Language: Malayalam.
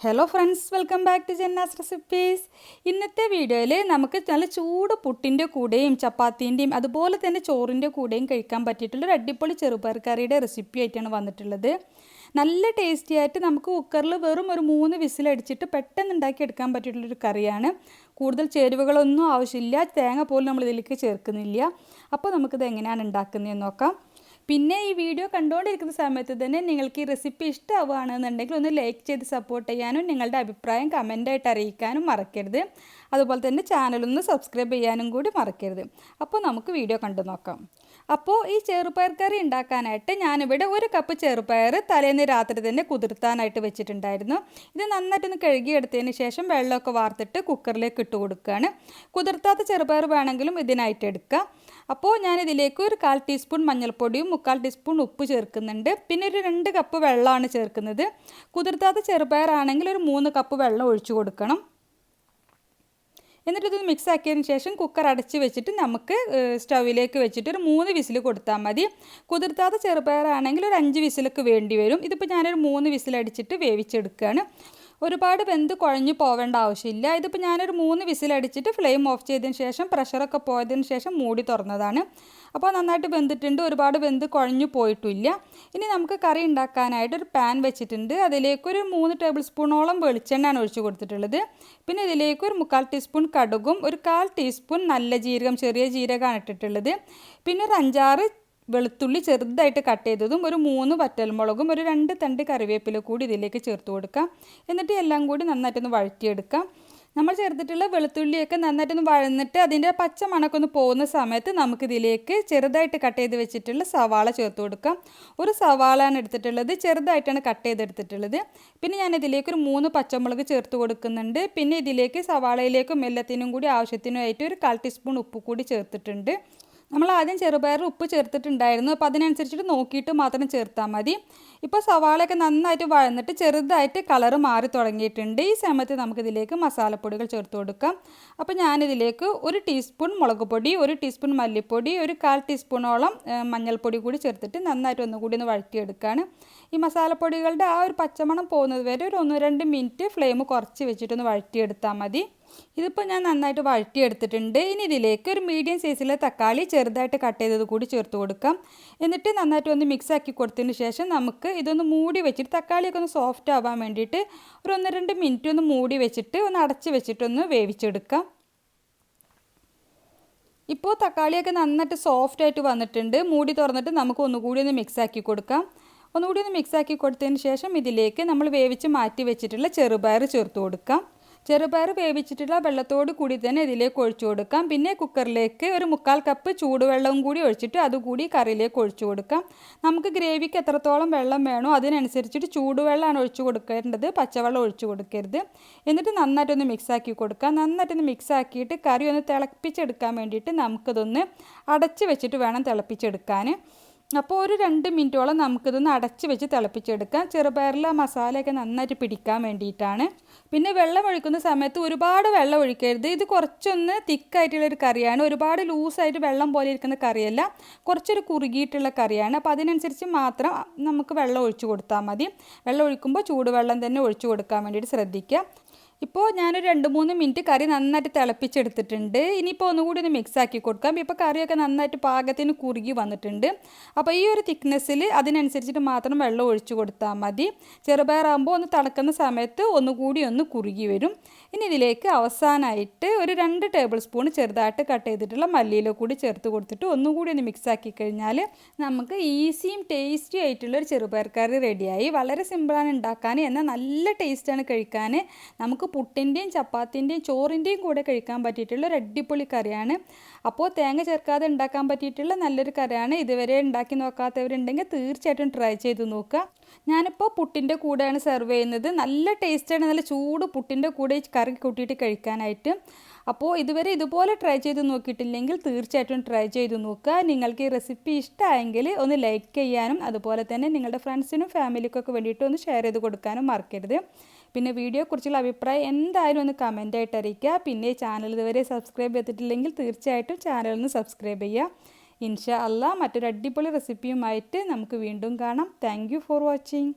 Hello friends welcome back to Janna's recipes ഇന്നത്തെ വീഡിയോയിൽ നമുക്ക് നല്ല ചൂട് പുട്ടിന്റെ കൂടെയും ചപ്പാത്തിന്റെയും അതുപോലെ തന്നെ ചോറിന്റെ കൂടെയും കഴിക്കാൻ പറ്റിയിട്ടുള്ള ഒരു അടിപൊളി ചെറുപയർ കറിയുടെ റെസിപ്പി ആയിട്ടാണ് വന്നിട്ടുള്ളത്. നല്ല ടേസ്റ്റി ആയിട്ട് നമുക്ക് കുക്കറിൽ വെറും ഒരു മൂന്ന് വിസിലടിച്ചിട്ട് പെട്ടെന്ന് ഉണ്ടാക്കി എടുക്കാൻ പറ്റിയിട്ടുള്ളൊരു കറിയാണ്. കൂടുതൽ ചേരുവകളൊന്നും ആവശ്യമില്ല തേങ്ങ പോലും നമ്മൾ ഇതിലേക്ക് ചേർക്കുന്നില്ല. അപ്പോൾ നമുക്കിത് എങ്ങനെയാണ് ഉണ്ടാക്കുന്നതെന്ന് നോക്കാം. പിന്നെ ഈ വീഡിയോ കണ്ടുകൊണ്ടിരിക്കുന്ന സമയത്ത് തന്നെ നിങ്ങൾക്ക് ഈ റെസിപ്പി ഇഷ്ടമാവുകയാണെന്നുണ്ടെങ്കിൽ ഒന്ന് ലൈക്ക് ചെയ്ത് സപ്പോർട്ട് ചെയ്യാനും നിങ്ങളുടെ അഭിപ്രായം കമന്റായിട്ട് അറിയിക്കാനും മറക്കരുത്. അതുപോലെ തന്നെ ചാനലൊന്ന് സബ്സ്ക്രൈബ് ചെയ്യാനും കൂടി മറക്കരുത്. അപ്പോൾ നമുക്ക് വീഡിയോ കണ്ടു നോക്കാം. അപ്പോൾ ഈ ചെറുപയർ കറി ഉണ്ടാക്കാനായിട്ട് ഞാനിവിടെ ഒരു കപ്പ് ചെറുപയർ തലേന്ന് രാത്രി തന്നെ കുതിർത്താനായിട്ട് വെച്ചിട്ടുണ്ടായിരുന്നു. ഇത് നന്നായിട്ടൊന്ന് കഴുകിയെടുത്തതിന് ശേഷം വെള്ളമൊക്കെ വാർത്തിട്ട് കുക്കറിലേക്ക് ഇട്ട് കൊടുക്കുകയാണ്. കുതിർത്താത്ത ചെറുപയർ വേണമെങ്കിലും ഇതിനായിട്ട് എടുക്കാം. അപ്പോൾ ഞാനിതിലേക്ക് ഒരു കാൽ ടീസ്പൂൺ മഞ്ഞൾപ്പൊടിയും മുക്കാൽ ടീസ്പൂൺ ഉപ്പ് ചേർക്കുന്നുണ്ട്. പിന്നെ ഒരു രണ്ട് കപ്പ് വെള്ളമാണ് ചേർക്കുന്നത്. കുതിർത്താത്ത ചെറുപയറാണെങ്കിൽ ഒരു മൂന്ന് കപ്പ് വെള്ളം ഒഴിച്ചു കൊടുക്കണം. എന്നിട്ട് മിക്സ് ആക്കിയതിന് ശേഷം കുക്കർ അടച്ച് വെച്ചിട്ട് നമുക്ക് സ്റ്റൗവിലേക്ക് വെച്ചിട്ട് ഒരു മൂന്ന് വിസിൽ കൊടുത്താൽ മതി. കുതിർത്താത്ത ചെറുപയറാണെങ്കിൽ ഒരു അഞ്ച് വിസിലൊക്കെ വേണ്ടി വരും. ഇതിപ്പോൾ ഞാനൊരു മൂന്ന് വിസിലടിച്ചിട്ട് വേവിച്ചെടുക്കുകയാണ് ഒരുപാട് വെന്ത് കുഴഞ്ഞു പോവേണ്ട ആവശ്യമില്ല. ഇതിപ്പോൾ ഞാനൊരു മൂന്ന് വിസിലടിച്ചിട്ട് ഫ്ലെയിം ഓഫ് ചെയ്തതിന് ശേഷം പ്രഷറൊക്കെ പോയതിന് ശേഷം മൂടി തുറന്നതാണ്. അപ്പോൾ നന്നായിട്ട് വെന്തിട്ടുണ്ട്. ഒരുപാട് വെന്ത് കുഴഞ്ഞു പോയിട്ടില്ല. ഇനി നമുക്ക് കറി ഉണ്ടാക്കാനായിട്ട് ഒരു പാൻ വെച്ചിട്ടുണ്ട്. അതിലേക്ക് ഒരു മൂന്ന് ടേബിൾ സ്പൂണോളം വെളിച്ചെണ്ണയാണ് ഒഴിച്ചു കൊടുത്തിട്ടുള്ളത്. പിന്നെ ഇതിലേക്ക് ഒരു മുക്കാൽ ടീസ്പൂൺ കടുകും ഒരു കാൽ ടീസ്പൂൺ നല്ല ജീരകം ചെറിയ ജീരകമാണ് ഇട്ടിട്ടുള്ളത്. പിന്നെ ഒരു അഞ്ചാറ് വെളുത്തുള്ളി ചെറുതായിട്ട് കട്ട് ചെയ്തതും ഒരു മൂന്ന് വറ്റൽമുളകും ഒരു രണ്ട് തണ്ട് കറിവേപ്പില കൂടി ഇതിലേക്ക് ചേർത്ത് കൊടുക്കാം. എന്നിട്ട് എല്ലാം കൂടി നന്നായിട്ടൊന്ന് വഴറ്റിയെടുക്കാം. നമ്മൾ ചേർത്തിട്ടുള്ള വെളുത്തുള്ളിയൊക്കെ നന്നായിട്ടൊന്ന് വഴന്നിട്ട് അതിന്റെ പച്ച മണക്കൊന്ന് പോകുന്ന സമയത്ത് നമുക്കിതിലേക്ക് ചെറുതായിട്ട് കട്ട് ചെയ്ത് വെച്ചിട്ടുള്ള സവാള ചേർത്ത് കൊടുക്കാം. ഒരു സവാളയാണ് എടുത്തിട്ടുള്ളത് ചെറുതായിട്ടാണ് കട്ട് ചെയ്തെടുത്തിട്ടുള്ളത്. പിന്നെ ഞാൻ ഇതിലേക്ക് ഒരു മൂന്ന് പച്ചമുളക് ചേർത്ത് കൊടുക്കുന്നുണ്ട്. പിന്നെ ഇതിലേക്ക് സവാളയിലേക്കും എല്ലാത്തിനും കൂടി ആവശ്യത്തിനുമായിട്ട് ഒരു കാൽ ടീസ്പൂൺ ഉപ്പ് കൂടി ചേർത്തിട്ടുണ്ട്. നമ്മൾ ആദ്യം ചെറുപയർ ഉപ്പ് ചേർത്തിട്ടുണ്ടായിരുന്നു. അപ്പോൾ അതിനനുസരിച്ചിട്ട് നോക്കിയിട്ട് മാത്രം ചേർത്താൽ മതി. ഇപ്പോൾ സവാളയൊക്കെ നന്നായിട്ട് വഴന്നിട്ട് ചെറുതായിട്ട് കളർ മാറി തുടങ്ങിയിട്ടുണ്ട്. ഈ സമയത്ത് നമുക്കിതിലേക്ക് മസാലപ്പൊടികൾ ചേർത്ത് കൊടുക്കാം. അപ്പോൾ ഞാനിതിലേക്ക് ഒരു ടീസ്പൂൺ മുളക് പൊടി ഒരു ടീസ്പൂൺ മല്ലിപ്പൊടി ഒരു കാൽ ടീസ്പൂണോളം മഞ്ഞൾപ്പൊടി കൂടി ചേർത്തിട്ട് നന്നായിട്ട് ഒന്നുകൂടി ഒന്ന് വഴറ്റിയെടുക്കുകയാണ് ഈ മസാലപ്പൊടികളുടെ ആ ഒരു പച്ചമണം പോകുന്നത് വരെ ഒരു ഒന്ന് രണ്ട് മിനിറ്റ് ഫ്ലെയിം കുറച്ച് വെച്ചിട്ടൊന്ന് വഴറ്റിയെടുത്താൽ മതി. ഇതിപ്പോൾ ഞാൻ നന്നായിട്ട് വഴറ്റിയെടുത്തിട്ടുണ്ട്. ഇനി ഇതിലേക്ക് ഒരു മീഡിയം സൈസിലെ തക്കാളി ചെറുതായിട്ട് കട്ട് ചെയ്തത് കൂടി ചേർത്ത് കൊടുക്കാം. എന്നിട്ട് നന്നായിട്ട് ഒന്ന് മിക്സ് ആക്കി കൊടുത്തതിന് ശേഷം നമുക്ക് ഇതൊന്ന് മൂടി വെച്ചിട്ട് തക്കാളിയൊക്കെ ഒന്ന് സോഫ്റ്റ് ആവാൻ വേണ്ടിയിട്ട് ഒരു ഒന്ന് രണ്ട് മിനിറ്റ് ഒന്ന് മൂടി വെച്ചിട്ട് ഒന്ന് അടച്ച് വെച്ചിട്ടൊന്ന് വേവിച്ചെടുക്കാം. ഇപ്പോൾ തക്കാളിയൊക്കെ നന്നായിട്ട് സോഫ്റ്റ് ആയിട്ട് വന്നിട്ടുണ്ട്. മൂടി തുറന്നിട്ട് നമുക്ക് ഒന്നുകൂടി ഒന്ന് മിക്സ് ആക്കി കൊടുക്കാം. ഒന്നുകൂടി ഒന്ന് മിക്സ് ആക്കി കൊടുത്തതിന് ശേഷം ഇതിലേക്ക് നമ്മൾ വേവിച്ച് മാറ്റി വെച്ചിട്ടുള്ള ചെറുപയർ ചേർത്ത് കൊടുക്കാം. ചെറുപയർ വേവിച്ചിട്ടുള്ള വെള്ളത്തോട് കൂടി തന്നെ ഇതിലേക്ക് ഒഴിച്ചു കൊടുക്കാം. പിന്നെ കുക്കറിലേക്ക് ഒരു മുക്കാൽ കപ്പ് ചൂടുവെള്ളവും കൂടി ഒഴിച്ചിട്ട് അതുകൂടി കറിയിലേക്ക് ഒഴിച്ചു കൊടുക്കാം. നമുക്ക് ഗ്രേവിക്ക് എത്രത്തോളം വെള്ളം വേണോ അതിനനുസരിച്ചിട്ട് ചൂടുവെള്ളമാണ് ഒഴിച്ചു കൊടുക്കേണ്ടത്. പച്ചവെള്ളം ഒഴിച്ചു കൊടുക്കരുത്. എന്നിട്ട് നന്നായിട്ടൊന്ന് മിക്സാക്കി കൊടുക്കാം. നന്നായിട്ടൊന്ന് മിക്സാക്കിയിട്ട് കറി ഒന്ന് തിളപ്പിച്ചെടുക്കാൻ വേണ്ടിയിട്ട് നമുക്കിതൊന്ന് അടച്ച് വെച്ചിട്ട് വേണം തിളപ്പിച്ചെടുക്കാൻ. അപ്പോൾ ഒരു രണ്ട് മിനിറ്റോളം നമുക്കിതൊന്ന് അടച്ച് വെച്ച് തിളപ്പിച്ചെടുക്കാം. ചെറുപയറിലെ മസാലയൊക്കെ നന്നായിട്ട് പിടിക്കാൻ വേണ്ടിയിട്ടാണ്. പിന്നെ വെള്ളം ഒഴിക്കുന്ന സമയത്ത് ഒരുപാട് വെള്ളം ഒഴിക്കരുത്. ഇത് കുറച്ചൊന്ന് തിക്കായിട്ടുള്ളൊരു കറിയാണ്. ഒരുപാട് ലൂസായിട്ട് വെള്ളം പോലെ ഇരിക്കുന്ന കറിയല്ല. കുറച്ചൊരു കുറുകിയിട്ടുള്ള കറിയാണ്. അപ്പോൾ അതിനനുസരിച്ച് മാത്രം നമുക്ക് വെള്ളം ഒഴിച്ചു കൊടുത്താൽ മതി. വെള്ളം ഒഴിക്കുമ്പോൾ ചൂടുവെള്ളം തന്നെ ഒഴിച്ചു കൊടുക്കാൻ വേണ്ടിയിട്ട് ശ്രദ്ധിക്കുക. ഇപ്പോൾ ഞാനൊരു രണ്ട് മൂന്ന് മിനിറ്റ് കറി നന്നായിട്ട് തിളപ്പിച്ചെടുത്തിട്ടുണ്ട്. ഇനിയിപ്പോൾ ഒന്നുകൂടി ഒന്ന് മിക്സ് ആക്കി കൊടുക്കാം. ഇപ്പോൾ കറിയൊക്കെ നന്നായിട്ട് പാകത്തിന് കുറുകി വന്നിട്ടുണ്ട്. അപ്പോൾ ഈ ഒരു തിക്നെസ്സിൽ അതിനനുസരിച്ചിട്ട് മാത്രം വെള്ളം ഒഴിച്ചു കൊടുത്താൽ മതി. ചെറുപയറാകുമ്പോൾ ഒന്ന് തിളക്കുന്ന സമയത്ത് ഒന്നുകൂടി ഒന്ന് കുറുകി വരും. ഇനി ഇതിലേക്ക് അവസാനമായിട്ട് ഒരു രണ്ട് ടേബിൾ സ്പൂൺ ചെറുതായിട്ട് കട്ട് ചെയ്തിട്ടുള്ള മല്ലിയില കൂടി ചേർത്ത് കൊടുത്തിട്ട് ഒന്നുകൂടി ഒന്ന് മിക്സ് ആക്കി കഴിഞ്ഞാൽ നമുക്ക് ഈസിയും ടേസ്റ്റി ആയിട്ടുള്ള ഒരു ചെറുപയർ കറി റെഡിയായി. വളരെ സിമ്പിളാണ് ഉണ്ടാക്കാൻ എന്നാൽ നല്ല ടേസ്റ്റാണ് കഴിക്കാൻ നമുക്ക് പുട്ടിന്റെയും ചപ്പാത്തിന്റെയും ചോറിന്റെയും കൂടെ കഴിക്കാൻ പറ്റിയിട്ടുള്ള ഒരു അടിപൊളി കറിയാണ്. അപ്പോൾ തേങ്ങ ചേർക്കാതെ ഉണ്ടാക്കാൻ പറ്റിയിട്ടുള്ള നല്ലൊരു കറിയാണ്. ഇതുവരെ ഉണ്ടാക്കി നോക്കാത്തവരുണ്ടെങ്കിൽ തീർച്ചയായിട്ടും ട്രൈ ചെയ്ത് നോക്കുക. ഞാനിപ്പോൾ പുട്ടിന്റെ കൂടെയാണ് സെർവ് ചെയ്യുന്നത്. നല്ല ടേസ്റ്റാണ് നല്ല ചൂട് പുട്ടിന്റെ കൂടെ കറി കൂട്ടിയിട്ട് കഴിക്കാനായിട്ട്. അപ്പോൾ ഇതുവരെ ഇതുപോലെ ട്രൈ ചെയ്ത് നോക്കിയിട്ടില്ലെങ്കിൽ തീർച്ചയായിട്ടും ട്രൈ ചെയ്ത് നോക്കുക. നിങ്ങൾക്ക് ഈ റെസിപ്പി ഇഷ്ടമായെങ്കിൽ ഒന്ന് ലൈക്ക് ചെയ്യാനും അതുപോലെ തന്നെ നിങ്ങളുടെ ഫ്രണ്ട്സിനും ഫാമിലിക്കൊക്കെ വേണ്ടിയിട്ട് ഒന്ന് ഷെയർ ചെയ്ത് കൊടുക്കാനും മറക്കരുത്. പിന്നെ വീഡിയോ കുറിച്ചുള്ള അഭിപ്രായം എന്തായാലും ഒന്ന് കമന്റായിട്ട് അറിയിക്കുക. പിന്നെ ചാനൽ ഇതുവരെ സബ്സ്ക്രൈബ് ചെയ്തിട്ടില്ലെങ്കിൽ തീർച്ചയായിട്ടും ചാനൽ ഒന്ന് സബ്സ്ക്രൈബ് ചെയ്യുക. ഇൻഷാ അല്ല മറ്റൊരു അടിപൊളി റെസിപ്പിയുമായിട്ട് നമുക്ക് വീണ്ടും കാണാം. Thank for watching